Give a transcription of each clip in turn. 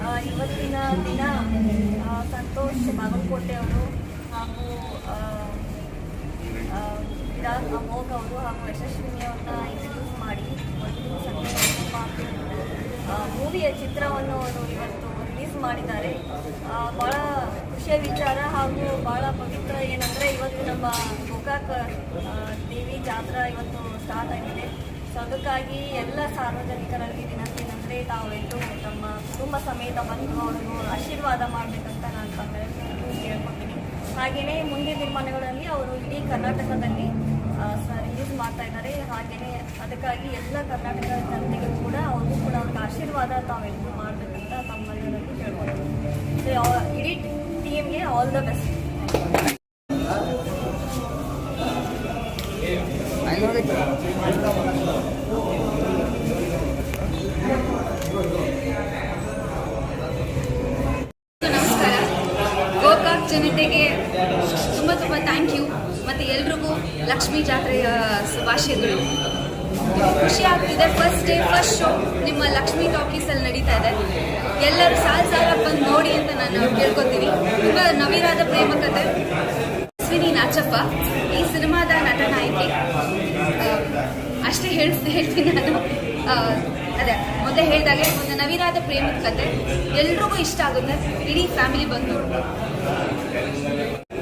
ಹಾಂ. ಇವತ್ತಿನ ದಿನ ಆ, ಸಂತೋಷ್ ಬಾಗಲಕೋಟೆ ಅವರು ಹಾಗೂ ವಿರಾಟ್ ಅಮೋಘ್ ಅವರು ಹಾಗೂ ಯಶಸ್ವಿನಿ ಅವ್ರನ್ನ ಇಂಟ್ರೊಡ್ಯೂಸ್ ಮಾಡಿ. ಒಂದು ಮೂವಿಯ ಚಿತ್ರವನ್ನು ಅವರು ಇವತ್ತು ಮಾಡಿದ್ದಾರೆ. ಬಹಳ ಖುಷಿಯ ವಿಚಾರ ಹಾಗೂ ಭಾಳ ಪವಿತ್ರ ಏನಂದರೆ ಇವತ್ತು ನಮ್ಮ ಗೋಕಾಕ್ ದೇವಿ ಜಾತ್ರಾ ಇವತ್ತು ಸ್ಟಾರ್ಟ್ ಆಗಿದೆ. ಸೊ ಅದಕ್ಕಾಗಿ ಎಲ್ಲ ಸಾರ್ವಜನಿಕರಲ್ಲಿ ವಿನಂತಿ ಏನಂದ್ರೆ ತಾವೆಲ್ಲರೂ ತಮ್ಮ ಕುಟುಂಬ ಸಮೇತ ಬಂದು ಅವ್ರಿಗೂ ಆಶೀರ್ವಾದ ಮಾಡಬೇಕಂತ ನಾನು ಕೇಳ್ಕೊತೀನಿ ಹಾಗೆಯೇ ಮುಂದಿನ ನಿರ್ಮಾಣಗಳಲ್ಲಿ ಅವರು ಇಡೀ ಕರ್ನಾಟಕದಲ್ಲಿ ರಿಲೀಸ್ ಮಾಡ್ತಾ ಇದ್ದಾರೆ. ಹಾಗೆಯೇ ಅದಕ್ಕಾಗಿ ಎಲ್ಲ ಕರ್ನಾಟಕದ ಜನತೆಗೂ ಕೂಡ ಅವರು ಕೂಡ ಅವ್ರಿಗೆ ಆಶೀರ್ವಾದ ತಾವೆಲ್ಲರೂ ಮಾಡಿ ಇಡೀ ಟೀಮ್ಗೆ ಆಲ್ ದ ಬೆಸ್ಟ್ ನಮಸ್ಕಾರ. ಗೋಕಾಕ್ ಜನತೆಗೆ ತುಂಬ ತುಂಬ ಥ್ಯಾಂಕ್ ಯು ಮತ್ತು ಎಲ್ರಿಗೂ ಲಕ್ಷ್ಮೀ ಜಾತ್ರೆಯ ಶುಭಾಶಯಗಳು. ಖುಷಿ ಆಗ್ತಿದೆ. ಫಸ್ಟ್ ಡೇ ಫಸ್ಟ್ ಶೋ ನಿಮ್ಮ ಲಕ್ಷ್ಮೀ ಟಾಕೀಸಲ್ಲಿ ನಡೀತಾ ಇದೆ. ಎಲ್ಲರೂ ಸಾಲು ಸಾಲ ಬಂದು ನೋಡಿ ಅಂತ ನಾನು ಕೇಳ್ಕೊತೀನಿ. ತುಂಬ ನವೀರಾದ ಪ್ರೇಮ ಕಥೆ ಅಶ್ವಿನಿ ನಾಚಪ್ಪ ಈ ಸಿನಿಮಾದ ನಟ ನಾಯಕಿ. ಅಷ್ಟೇ ಹೇಳ್ ಹೇಳ್ತೀನಿ ನಾನು. ಅದೇ, ಮೊದಲೇ ಹೇಳಿದಾಗೆ ಒಂದು ನವೀನಾದ ಪ್ರೇಮದ ಕತೆ. ಎಲ್ರಿಗೂ ಇಷ್ಟ ಆಗುತ್ತೆ. ಇಡೀ ಫ್ಯಾಮಿಲಿ ಬಂದು ನೋಡ್ಬೋದು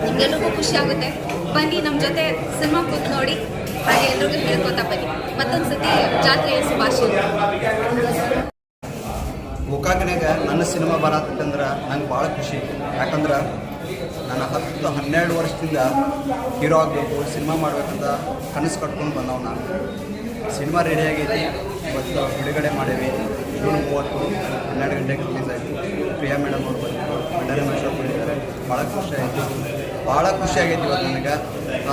ನಿಮ್ಗೆಲ್ರಿಗೂ ಖುಷಿ ಆಗುತ್ತೆ. ಬನ್ನಿ ನಮ್ಮ ಜೊತೆ ಸಿನಿಮಾ ಕೂತ್ ನೋಡಿ. ಹಾಗೆ ಎಲ್ರಿಗೂ ಹೇಳ್ಕೊತಾ ಬನ್ನಿ. ಮತ್ತೊಂದು ಸತಿ ಜಾತ್ರೆಯ ಶುಭಾಶಯ. ಗೋಕಾಕ್ನಾಗ ನನ್ನ ಸಿನಿಮಾ ಬರತ್ತಂದ್ರೆ ನಂಗೆ ಭಾಳ ಖುಷಿ. ಯಾಕಂದ್ರೆ ನಾನು ಹತ್ತು ಹನ್ನೆರಡು ವರ್ಷದಿಂದ ಹೀರೋ ಆಗಬೇಕು, ಸಿನಿಮಾ ಮಾಡಬೇಕಂತ ಕನಸು ಕಟ್ಕೊಂಡು ಬಂದವ ನಾನು. ಸಿನಿಮಾ ರೆಡಿ ಆಗೈತಿ, ಇವತ್ತು ಬಿಡುಗಡೆ ಮಾಡೇವಿ. ಜೂನ್ ಮೂವತ್ತು, ಹನ್ನೆರಡು ಗಂಟೆಗೆ ರಿಲೀಸ್ ಆಯಿತು. ಪ್ರಿಯಾ ಮೇಡಮ್ ಅವ್ರು ಬಂದಿದ್ದರು ಭಂಡಾರಿ ಮಹೇಶ್ವರ್ ಬಂದಿದ್ದಾರೆ ಭಾಳ ಖುಷಿ ಆಯಿತು. ಭಾಳ ಖುಷಿ ಆಗೈತಿ ಇವತ್ತು ನನಗೆ.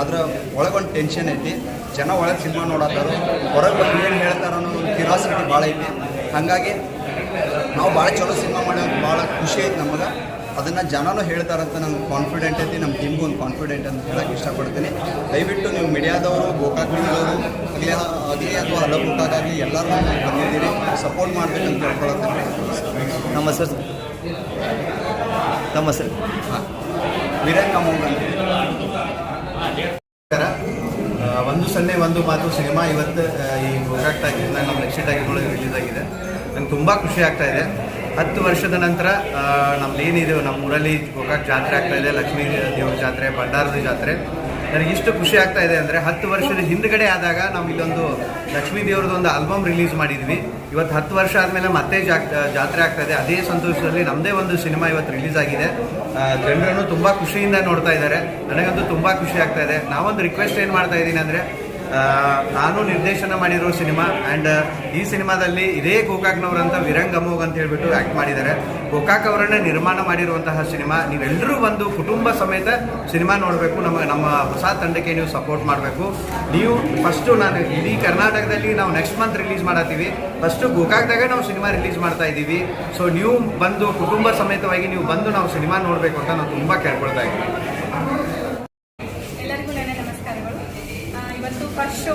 ಆದ್ರೆ ಒಳಗೊಂದು ಟೆನ್ಷನ್ ಐತಿ. ಜನ ಒಳಗೆ ಸಿನಿಮಾ ನೋಡತ್ತಾರೋ ಹೊರಗೆ ಏನು ಹೇಳ್ತಾರೋ ಅನ್ನೋ ಒಂದು ಕ್ಯೂರಿಯಾಸಿಟಿ ಭಾಳ ಐತಿ. ಹಾಗಾಗಿ ನಾವು ಭಾಳ ಚಲೋ ಸಿನಿಮಾ ಮಾಡೋದು ಭಾಳ ಖುಷಿ ಐತೆ ನಮಗೆ. ಅದನ್ನು ಜನನೂ ಹೇಳ್ತಾರಂತ ನಂಗೆ ಕಾನ್ಫಿಡೆಂಟ್ ಐತಿ ನಮ್ಮ ಟೀಮ್ಗೂ ಒಂದು ಕಾನ್ಫಿಡೆಂಟ್ ಅಂತ ಹೇಳಕ್ಕೆ ಇಷ್ಟಪಡ್ತೀನಿ. ದಯವಿಟ್ಟು ನೀವು ಮೀಡಿಯಾದವರು ಗೋಕಾಕ್ ಮೀಡಿಯಾದವರು ಆಗಲಿ ಆಗಲಿ ಅಥವಾ ಹಲವು ಗೋಕಾಕ್ ಆಗಲಿ ಎಲ್ಲರೂ ಬಂದಿದ್ದೀರಿ. ಸಪೋರ್ಟ್ ಮಾಡಬೇಕಂತ ಕೇಳ್ಕೊಳಕ್ಕೆ ನಮ್ಮ ಸರ್. ನಮ್ಮ ಸರ್. ಹಾಂ. ವೀರೇನ್. ಒಂದು ಸೊನ್ನೆ ಒಂದು ಮಾತು ಸಿನಿಮಾ ಇವತ್ತು ಈ ಗೋಕಾಕ್ ಟಾಕೀಸ್ನ ನಮ್ಮ ಲಕ್ಷಿ ಟಾಕೀಸ್ ಒಳಗೆ ರಿಲೀಸ್ ಆಗಿದೆ ನಂಗೆ ತುಂಬ ಖುಷಿ ಆಗ್ತಾ ಇದೆ. ಹತ್ತು ವರ್ಷದ ನಂತರ ನಮ್ದು ಏನಿದೆ ನಮ್ಮ ಊರಲ್ಲಿ ಗೋಕಾಕ್ ಜಾತ್ರೆ ಆಗ್ತಾ ಇದೆ, ಲಕ್ಷ್ಮೀ ದೇವ್ರ ಜಾತ್ರೆ, ಭಂಡಾರದ ಜಾತ್ರೆ. ನನಗೆ ಇಷ್ಟು ಖುಷಿ ಆಗ್ತಾ ಇದೆ ಅಂದರೆ, ಹತ್ತು ವರ್ಷದ ಹಿಂದ್ಗಡೆ ಆದಾಗ ನಾವು ಇಲ್ಲೊಂದು ಲಕ್ಷ್ಮೀ ದೇವ್ರದ್ದು ಒಂದು ಆಲ್ಬಮ್ ರಿಲೀಸ್ ಮಾಡಿದ್ವಿ. ಇವತ್ತು ಹತ್ತು ವರ್ಷ ಆದಮೇಲೆ ಮತ್ತೆ ಜಾತ್ರೆ ಆಗ್ತಾ ಇದೆ. ಅದೇ ಸಂತೋಷದಲ್ಲಿ ನಮ್ಮದೇ ಒಂದು ಸಿನಿಮಾ ಇವತ್ತು ರಿಲೀಸ್ ಆಗಿದೆ. ಜನರನ್ನು ತುಂಬ ಖುಷಿಯಿಂದ ನೋಡ್ತಾ ಇದ್ದಾರೆ. ನನಗಂತೂ ತುಂಬ ಖುಷಿ ಆಗ್ತಾ ಇದೆ. ನಾವೊಂದು ರಿಕ್ವೆಸ್ಟ್ ಏನು ಮಾಡ್ತಾ ಇದ್ದೀನಿ ಅಂದರೆ ನಾನು ನಿರ್ದೇಶನ ಮಾಡಿರೋ ಸಿನಿಮಾ ಆ್ಯಂಡ್ ಈ ಸಿನಿಮಾದಲ್ಲಿ ಇದೇ ಗೋಕಾಕ್ನವರಂತ ವಿರಂಗ್ ಅಮೋಗ್ ಅಂತ ಹೇಳ್ಬಿಟ್ಟು ಆ್ಯಕ್ಟ್ ಮಾಡಿದ್ದಾರೆ. ಗೋಕಾಕ್ ಅವರನ್ನೇ ನಿರ್ಮಾಣ ಮಾಡಿರುವಂತಹ ಸಿನಿಮಾ ನೀವೆಲ್ಲರೂ ಬಂದು ಕುಟುಂಬ ಸಮೇತ ಸಿನಿಮಾ ನೋಡಬೇಕು ನಮ್ಮ ನಮ್ಮ ಹೊಸ ತಂಡಕ್ಕೆ ನೀವು ಸಪೋರ್ಟ್ ಮಾಡಬೇಕು. ನೀವು ಫಸ್ಟು ನಾನು ಇಡೀ ಕರ್ನಾಟಕದಲ್ಲಿ ನಾವು ನೆಕ್ಸ್ಟ್ ಮಂತ್ ರಿಲೀಸ್ ಮಾಡತ್ತೀವಿ. ಫಸ್ಟು ಗೋಕಾಕ್ದಾಗ ನಾವು ಸಿನಿಮಾ ರಿಲೀಸ್ ಮಾಡ್ತಾ ಇದ್ದೀವಿ. ಸೊ ನೀವು ಬಂದು ಕುಟುಂಬ ಸಮೇತವಾಗಿ ನೀವು ಬಂದು ನಾವು ಸಿನಿಮಾ ನೋಡಬೇಕು ಅಂತ ನಾವು ತುಂಬ ಕೇಳ್ಕೊಳ್ತಾ ಇದ್ದೀವಿ ಎಲ್ಲರಿಗೂ ನನ್ನ ನಮಸ್ಕಾರಗಳು ಆ, ಇವತ್ತು ಫಸ್ಟ್ ಶೋ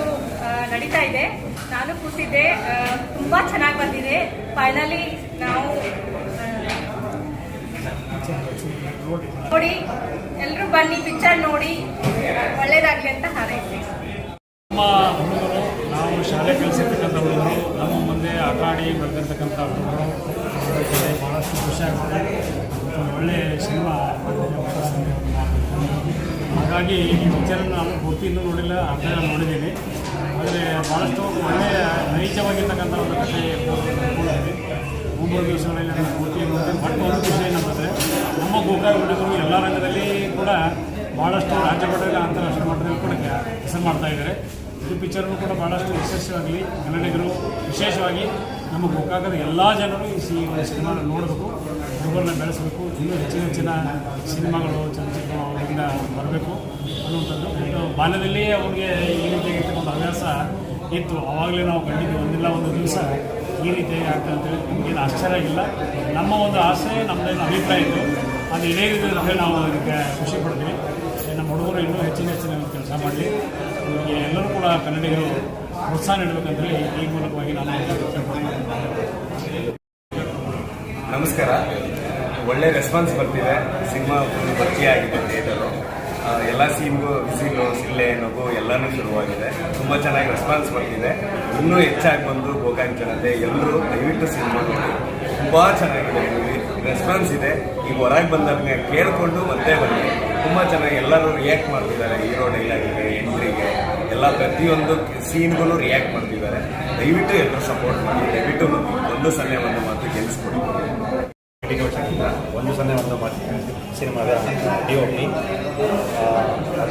ನಡೀತಾ ಇದೆ ನಾನು ಕೂತಿದ್ದೆ ತುಂಬಾ ಚೆನ್ನಾಗಿ ಬಂದಿದೆ. ಫೈನಲಿ ನಾವು ನೋಡಿ ಎಲ್ಲರೂ ಬನ್ನಿ ಪಿಕ್ಚರ್ ನೋಡಿ. ಒಳ್ಳೇದಾಗ್ಲಿ ಅಂತ ಹಾರೈಸಿ ನಮ್ಮ ನಾವು ಶಾಲೆ ಕಲಿಸಿರ್ತಕ್ಕಂಥ ಹುಡುಗರು, ನಮ್ಮ ಮುಂದೆ ಆಟ ಆಡಿ ಬೆಳೆದಿರ್ತಕ್ಕಂಥ ಹುಡುಗರು ಭಾಳಷ್ಟು ಖುಷಿ ಆಗ್ತದೆ. ಒಂದು ಒಳ್ಳೆಯ ಸಿನಿಮಾ. ಹಾಗಾಗಿ ಈ ಪಿಕ್ಚರನ್ನು ನಾನು ಪೂರ್ತಿಯಿಂದ ನೋಡಿಲ್ಲ ಅರ್ಧ ನೋಡಿದ್ದೀನಿ. ಆದರೆ ಭಾಳಷ್ಟು ಒಳ್ಳೆಯ ನೈಜವಾಗಿರ್ತಕ್ಕಂಥ ಒಂದು ಕಥೆ ಮೂರು ದಿವಸಗಳಲ್ಲಿ ನಾನು ಪೂರ್ತಿ ನೋಡ್ತೀನಿ ಬಟ್ ಒಂದು ವಿಷಯ ಏನಂತಂದರೆ, ನಮ್ಮ ಗೋಕಾಕ್ ಹುಡುಗರು ಎಲ್ಲ ರಂಗದಲ್ಲಿ ಕೂಡ ಭಾಳಷ್ಟು ರಾಜ್ಯ ಮಟ್ಟದಲ್ಲಿ ಅಂತಾರಾಷ್ಟ್ರೀಯ ಮಟ್ಟದಲ್ಲಿ ಕೂಡ ಹೆಸರು ಮಾಡ್ತಾ ಇದ್ದಾರೆ. ಈ ಪಿಕ್ಚರ್ನು ಕೂಡ ಭಾಳಷ್ಟು ಯಶಸ್ವಿಯಾಗಲಿ ಕನ್ನಡಿಗರು ವಿಶೇಷವಾಗಿ ನಮ್ಮ ಗೋಕಾಕದ ಎಲ್ಲ ಜನರು ಈ ಸಿ ಒಂದು ಸಿನಿಮಾ ನೋಡಬೇಕು ಹುಡುಗರನ್ನ ಬೆಳೆಸಬೇಕು, ಇನ್ನೂ ಹೆಚ್ಚಿನ ಹೆಚ್ಚಿನ ಸಿನಿಮಾಗಳು ಚಲನಚಿತ್ರ ಅವರಿಂದ ಬರಬೇಕು ಅನ್ನುವಂಥದ್ದು. ಬಾಲ್ಯದಲ್ಲಿ ಅವ್ರಿಗೆ ಈ ಹವ್ಯಾಸ ಇತ್ತು. ಆವಾಗಲೇ ನಾವು ಕಂಡಿದ್ದು ಒಂದಿಲ್ಲ, ಒಂದು ದಿವಸ ಈ ರೀತಿಯಾಗಿ ಆಗ್ತದೆ ಅಂತೇಳಿ ನಮಗೇನು ಆಶ್ಚರ್ಯ ಇಲ್ಲ. ನಮ್ಮ ಒಂದು ಆಸೆ ನಮ್ಮದೇನು ಅಭಿಪ್ರಾಯ ಇತ್ತು. ಅದು ಇದೇ ರೀತಿ ನಾವು ಅದಕ್ಕೆ ಖುಷಿ ಪಡ್ತೀವಿ. ನಮ್ಮ ಹುಡುಗರು ಇನ್ನೂ ಹೆಚ್ಚಿನ ಹೆಚ್ಚಿನ ಕೆಲಸ ಮಾಡಲಿ. ನಿಮಗೆ ಎಲ್ಲರೂ ಕೂಡ ಕನ್ನಡಿಗರು ಪ್ರೋತ್ಸಾಹ ನೀಡಬೇಕಂತೇಳಿ ಈ ಮೂಲಕವಾಗಿ ನಾನು ನಮಸ್ಕಾರ. ಒಳ್ಳೆ ರೆಸ್ಪಾನ್ಸ್ ಬರ್ತಿದೆ. ಸಿನಿಮಾ ಭರ್ತಿಯಾಗಿದೆ ಥಿಯೇಟರು ಎಲ್ಲ ಸೀನ್ಗೂ ಬಿಸಿಲು ಸಿಲ್ಲೆ ನಗು ಎಲ್ಲನೂ ಶುರುವಾಗಿದೆ. ತುಂಬ ಚೆನ್ನಾಗಿ ರೆಸ್ಪಾನ್ಸ್ ಬರ್ತಿದೆ. ಇನ್ನೂ ಹೆಚ್ಚಾಗಿ ಬಂದು ಗೋಕಾಕ್ ಎಲ್ಲರೂ ದಯವಿಟ್ಟು ಸಿನಿಮಾ ತುಂಬ ಚೆನ್ನಾಗಿದೆ ಮೂವಿ ರೆಸ್ಪಾನ್ಸ್ ಇದೆ. ಈಗ ಹೊರಗೆ ಬಂದಾಗ ಕೇಳಿಕೊಂಡು ಮತ್ತೆ ಬನ್ನಿ. ತುಂಬ ಚೆನ್ನಾಗಿ ಎಲ್ಲರೂ ರಿಯಾಕ್ಟ್ ಮಾಡ್ತಿದ್ದಾರೆ. ಹೀರೋ ಡೈಲಾಗಿಗೆ ಎಂಟ್ರಿಗೆ ಎಲ್ಲ ಪ್ರತಿಯೊಂದು ಸೀನ್ಗೂ ರಿಯಾಕ್ಟ್ ಮಾಡ್ತಿದ್ದಾರೆ. ದಯವಿಟ್ಟು ಎಲ್ಲರೂ ಸಪೋರ್ಟ್ ಮಾಡಿ. ದಯವಿಟ್ಟು ಒಂದು ಸೊನ್ನೆ ಒಂದು ಮಾತು ಗೆಲ್ಲಿಸ್ಕೊಡಿ. ಒಂದು ಸೊನ್ನೆ ಒಂದು ಮಾತು. ಸಿನಿಮಾದ ಡಿ ಒ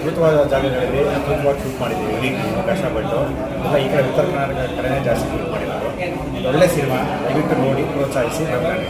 ಅದ್ಭುತವಾದ ಜಾಗಗಳಲ್ಲಿ ಅದ್ಭುತವಾಗಿ ಶೂಟ್ ಮಾಡಿದ್ದೀವಿ ಇಡೀ ಕಷ್ಟಪಟ್ಟು ಎಲ್ಲ ಈ ಕಡೆ ಉತ್ತರ ಕರ್ನಾಟಕ ಕಡೆನೇ ಜಾಸ್ತಿ ಶೂಟ್ ಮಾಡಿದ್ದಾರೆ. ಒಳ್ಳೆ ಸಿನಿಮಾ, ದಯವಿಟ್ಟು ನೋಡಿ, ಪ್ರೋತ್ಸಾಹಿಸಿ. ಮಾತಾಡಿ